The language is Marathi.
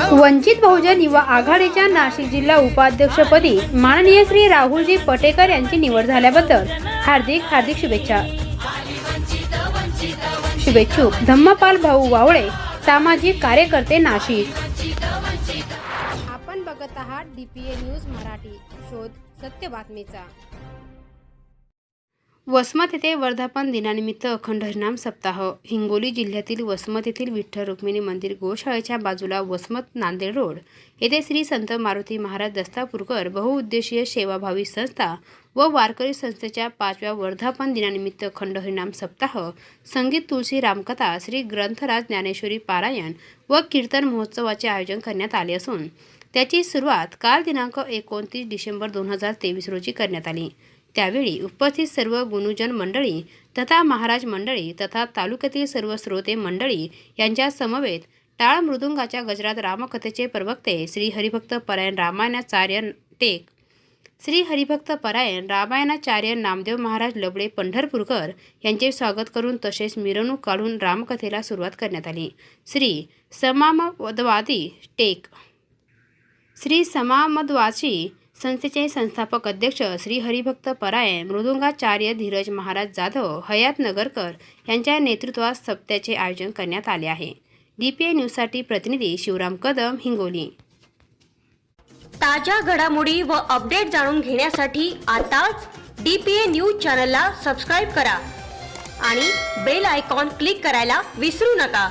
वंचित बहुजन युवा आघाडीच्या नाशिक जिल्हा उपाध्यक्षपदी माननीय श्री राहुलजी पटेकर यांची निवड झाल्याबद्दल हार्दिक हार्दिक शुभेच्छा. शुभेच्छुक धम्मपाल भाऊ वावळे सामाजिक कार्यकर्ते नाशिक. आपण बघत आहात डीपीए न्यूज मराठी. शोध सत्य बातमीचा. वसमत येथे वर्धापन दिनानिमित्त अखंड हरिनाम सप्ताह. हिंगोली जिल्ह्यातील वसमत येथील विठ्ठल रुक्मिणी मंदिर गोशाळेच्या बाजूला वसमत नांदेड रोड. येथे श्री संत मारुती महाराज दस्तापूरकर बहुउद्देशीय सेवाभावी संस्था व वारकरी संस्थेच्या पाचव्या वर्धापन दिनानिमित्त अखंड हरिनाम सप्ताह. संगीत तुलसी रामकथा श्री ग्रंथराज ज्ञानेश्वरी पारायण व कीर्तन महोत्सवाचे आयोजन करण्यात आले असून त्याची सुरुवात काल दिनांक एकोणतीस डिसेंबर दोन हजार तेवीस रोजी करण्यात आली. त्यावेळी उपस्थित सर्व गुणुजन मंडळी तथा महाराज मंडळी तथा तालुक्यातील सर्व श्रोते मंडळी यांच्या समवेत टाळ मृदुंगाच्या गजरात रामकथेचे प्रवक्ते श्री हरिभक्त परायण रामायणाचार्य टेक श्री हरिभक्त परायण रामायणाचार्य नामदेव महाराज लबडे पंढरपूरकर यांचे स्वागत करून तसेच मिरवणूक काढून रामकथेला सुरुवात करण्यात आली. श्री समामदवादी टेक श्री समामद्वाची संस्थेचे संस्थापक अध्यक्ष श्री हरिभक्त परायण मृदुंगाचार्य धीरज महाराज जाधव हयात नगरकर यांच्या नेतृत्वात सप्त्याचे आयोजन करण्यात आले आहे. डीपीए न्यूजसाठी प्रतिनिधी शिवराम कदम हिंगोली. ताज्या घडामोडी व अपडेट जाणून घेण्यासाठी आताच डी पी ए न्यूज चॅनलला सबस्क्राईब करा आणि बेल आयकॉन क्लिक करायला विसरू नका.